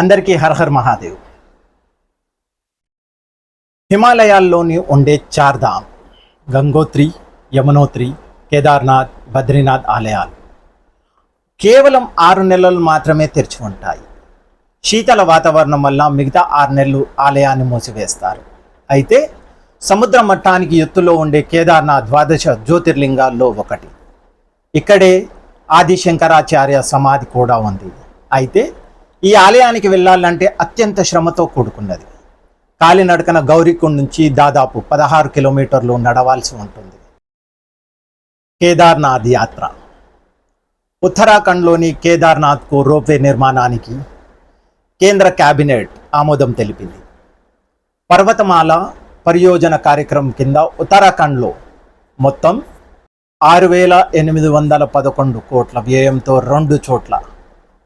అందరికీ her her Mahadev. హిమాలయాల్లోని ఉండే చార్ధామ్ గంగోత్రి యమునోత్రి కేదార్నాథ్ బద్రీనాథ్ ఆలయాలు కేవలం ఆరు నెలలు మాత్రమే తెరిచి ఉంటాయి శీతల వాతావరణం వల్ల మిగతా ఆరు నెలలు ఆలయాన్ని మూసివేస్తారు. అయితే సముద్ర మట్టానికి ఎత్తులో ఉండే కేదార్నాథ్ ద్వాదశ జ్యోతిర్లింగాల్లో ఒకటి. ఇక్కడే ఆదిశంకరాచార్య సమాధి కూడా ఉంది. అయితే ఈ ఆలయానికి వెళ్ళాలంటే అత్యంత శ్రమతో కూడుకున్నది. కాలినడకన గౌరీకుండ్ నుంచి దాదాపు పదహారు కిలోమీటర్లు నడవాల్సి ఉంటుంది. కేదార్నాథ్ యాత్ర. ఉత్తరాఖండ్లోని కేదార్నాథ్కు రోప్వే నిర్మాణానికి కేంద్ర కేబినెట్ ఆమోదం తెలిపింది. పర్వతమాల పరియోజన కార్యక్రమం కింద ఉత్తరాఖండ్లో మొత్తం ఆరు వేల ఎనిమిది వందల పదకొండు కోట్ల వ్యయంతో రెండు చోట్ల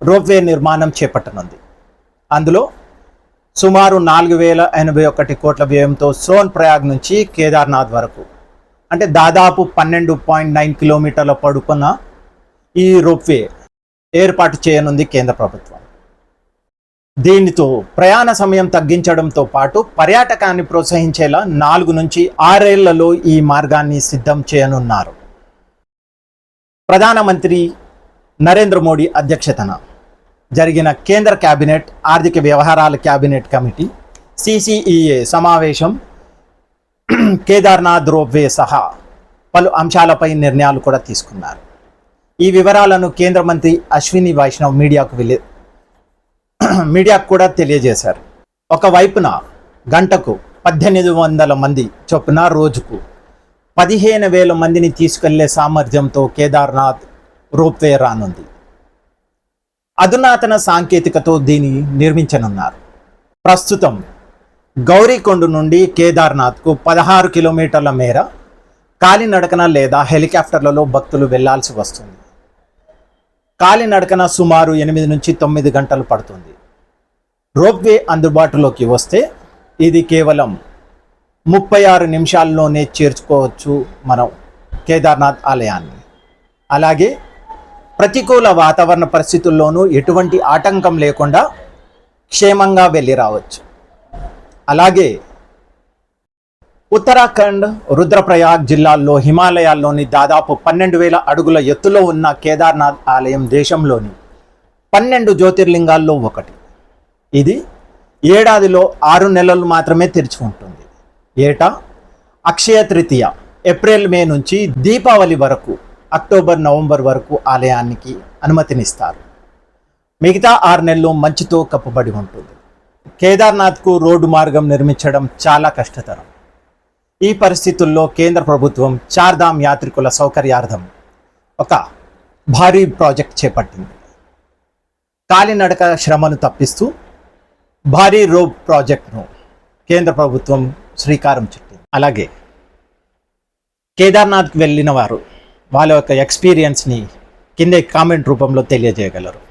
రోప్వే నిర్మాణం చేపట్టనుంది. అందులో సుమారు నాలుగు వేల ఎనభై ఒకటి కోట్ల వ్యయంతో సోన్ ప్రయాగ్ నుంచి కేదార్నాథ్ వరకు అంటే దాదాపు పన్నెండు పాయింట్ నైన్ కిలోమీటర్ల పడుకున్న ఈ రోప్వే ఏర్పాటు చేయనుంది కేంద్ర ప్రభుత్వం. దీనితో ప్రయాణ సమయం తగ్గించడంతో పాటు పర్యాటకాన్ని ప్రోత్సహించేలా నాలుగు నుంచి ఆరేళ్ళలో ఈ మార్గాన్ని సిద్ధం చేయనున్నారు. ప్రధానమంత్రి నరేంద్ర మోడీ అధ్యక్షతన జరిగిన కేంద్ర కేబినెట్ ఆర్థిక వ్యవహారాల కేబినెట్ కమిటీ సిసిఈఏ సమావేశం కేదార్నాథ్ రోప్వే సహా పలు అంశాలపై నిర్ణయాలు కూడా తీసుకున్నారు. ఈ వివరాలను కేంద్ర మంత్రి అశ్విని వైష్ణవ్ మీడియాకు వెళ్ళి మీడియాకు కూడా తెలియజేశారు. ఒకవైపున గంటకు పద్దెనిమిది వందల మంది చొప్పున రోజుకు పదిహేను వేల మందిని తీసుకెళ్ళే సామర్థ్యంతో కేదార్నాథ్ రోప్వే రానుంది. అధునాతన సాంకేతికతో దీన్ని నిర్మించనున్నారు. ప్రస్తుతం గౌరీకొండ నుండి కేదార్నాథ్కు పదహారు కిలోమీటర్ల మేర కాలినడకన లేదా హెలికాప్టర్లలో భక్తులు వెళ్ళాల్సి వస్తుంది. కాలినడకన సుమారు ఎనిమిది నుంచి తొమ్మిది గంటలు పడుతుంది. రోప్వే అందుబాటులోకి వస్తే ఇది కేవలం ముప్పై ఆరు నిమిషాల్లోనే చేర్చుకోవచ్చు మనం కేదార్నాథ్ ఆలయాన్ని. అలాగే ప్రతికూల వాతావరణ పరిస్థితుల్లోనూ ఎటువంటి ఆటంకం లేకుండా క్షేమంగా వెళ్ళి రావచ్చు. అలాగే ఉత్తరాఖండ్ రుద్రప్రయాగ్ జిల్లాల్లో హిమాలయాల్లోని దాదాపు పన్నెండు వేల అడుగుల ఎత్తులో ఉన్న కేదార్నాథ్ ఆలయం దేశంలోని పన్నెండు జ్యోతిర్లింగాల్లో ఒకటి. ఇది ఏడాదిలో ఆరు నెలలు మాత్రమే తెరిచి ఉంటుంది ఏటా? అక్షయ తృతీయ ఏప్రిల్ మే నుంచి దీపావళి వరకు అక్టోబర్ నవంబర్ వరకు ఆలయానికి అనుమతినిస్తారు. మిగతా ఆరు నెలలు మంచుతో కప్పబడి ఉంటుంది. కేదార్నాథ్కు రోడ్డు మార్గం నిర్మించడం చాలా కష్టతరం. ఈ పరిస్థితుల్లో కేంద్ర ప్రభుత్వం చార్ధామ్ యాత్రికుల సౌకర్యార్థం ఒక భారీ ప్రాజెక్ట్ చేపట్టింది. కాలినడక శ్రమను తప్పిస్తూ భారీ రోడ్ ప్రాజెక్ట్ను కేంద్ర ప్రభుత్వం శ్రీకారం చుట్టింది. అలాగే కేదార్నాథ్కి వెళ్ళిన వారు వాళ్ళ యొక్క ఎక్స్పీరియన్స్ని కింద కామెంట్ రూపంలో తెలియజేయగలరు.